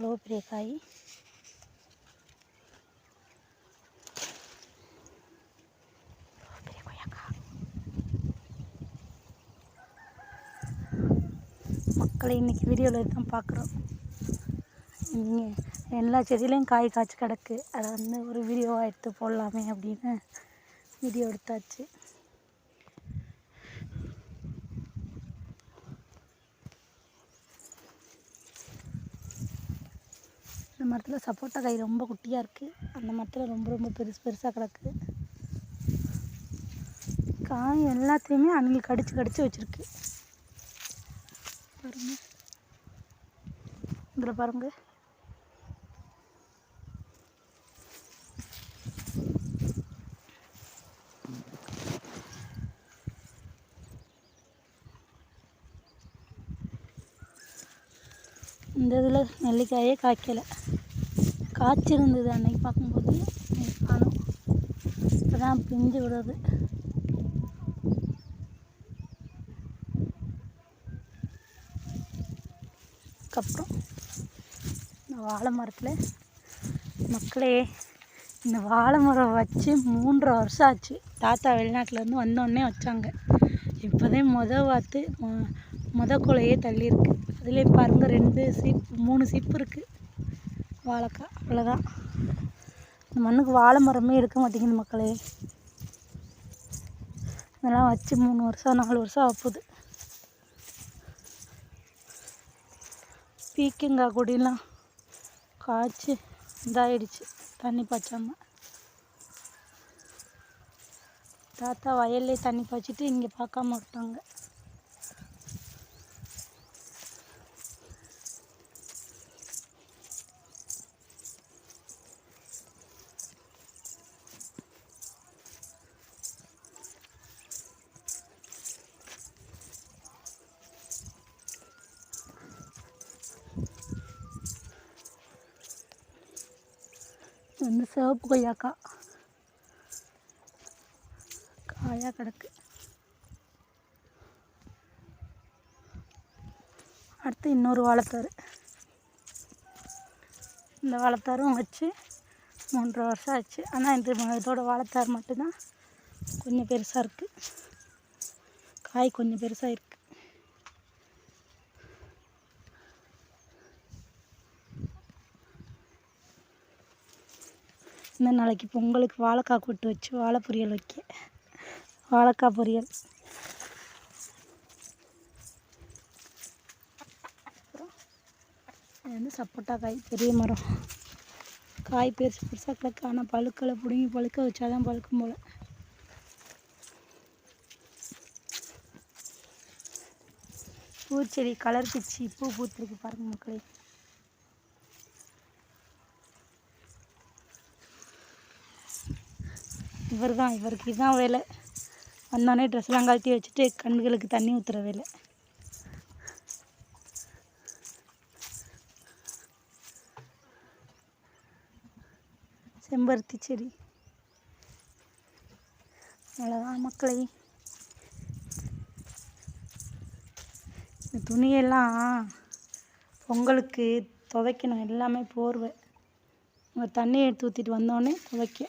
அவ்வளோ பெரிய காய் பெரிய மக்களை இன்றைக்கி வீடியோவில் தான் பார்க்குறோம் இங்கே எல்லா செடியிலையும் காய் காய்ச்சி கிடக்கு. அதை வந்து ஒரு வீடியோவாக எடுத்து போடலாமே அப்படின்னு வீடியோ எடுத்தாச்சு. இந்த மரத்தில் சப்போட்டா காய் ரொம்ப குட்டியாக இருக்குது அந்த மரத்தில் ரொம்ப ரொம்ப பெருசு பெருசாக கிடக்கு. காய் எல்லாத்தையுமே அணில் கடிச்சு கடிச்சு வச்சுருக்கு. பாருங்கள் இதில் பாருங்கள் இந்த இதில் நெல்லிக்காயே காய்க்கலை. காய்ச்சிருந்தது அன்னைக்கு பார்க்கும்போது காணும். இப்போ தான் பிஞ்சு விடுறது அதுக்கப்புறம் இந்த வாழை மரத்தில் மக்களே இந்த வாழை மரம் வச்சு மூன்றரை வருஷம் ஆச்சு. தாத்தா வெளிநாட்டிலேருந்து வந்தோடனே வச்சாங்க. இப்போதே முத வாத்து மொத முத குலையே தள்ளியிருக்கு. அதிலே பாருங்கள் ரெண்டு சீப்பு மூணு சீப்பு இருக்குது வாழைக்காய் அவ்வளோதான் இந்த மண்ணுக்கு வாழை மரமே இருக்க மாட்டேங்குது மக்களே. இதெல்லாம் வச்சு மூணு வருஷம் நாலு வருஷம் ஆகுது பீக்கங்காய் கொடிலாம் காய்ச்சி இதாயிடுச்சு தண்ணி பாய்ச்சாம. தாத்தா வயல்லே தண்ணி பாய்ச்சிட்டு இங்கே பார்க்காம விட்டாங்க. வந்து சிவப்பு கொய்யாக்காய் காயாக கிடக்கு. அடுத்து இன்னொரு வாழைத்தாரு. இந்த வாழைத்தாரும் வச்சு மூன்றரை வருஷம் ஆச்சு. ஆனால் இந்த இதோட வாழைத்தார் மட்டும்தான் கொஞ்சம் பெருசாக இருக்குது காய் கொஞ்சம் பெருசாக இருக்குது இந்த நாளைக்கு பொங்கலுக்கு வாழைக்காய் கூட்டு வச்சு வாழை பொரியல் வைக்க. வாழைக்காய் பொரியல். இது வந்து சப்போட்டா காய் பெரிய மரம். காய் பெருசு பெருசாக கிடக்கு. ஆனால் பழுக்கலை பிடுங்கி பழுக்க வச்சாதான் பழுக்கும் போல். பூச்செடி கலர் பிச்சு பூ பூத்துருக்கு பாருங்க மக்களே. இவர் தான் இவருக்கு இதுதான் வேலை. வந்தோடனே ட்ரெஸ்லாம் கழட்டி வச்சுட்டு கண்களுக்கு தண்ணி ஊற்றுற வேலை. செம்பருத்தி செடி. அவ்வளோதான் மக்களை. இந்த துணியெல்லாம் பொங்கலுக்கு துவைக்கணும் எல்லாமே போர்வை. தண்ணி எடுத்து ஊற்றிட்டு வந்தோடனே துவைக்க.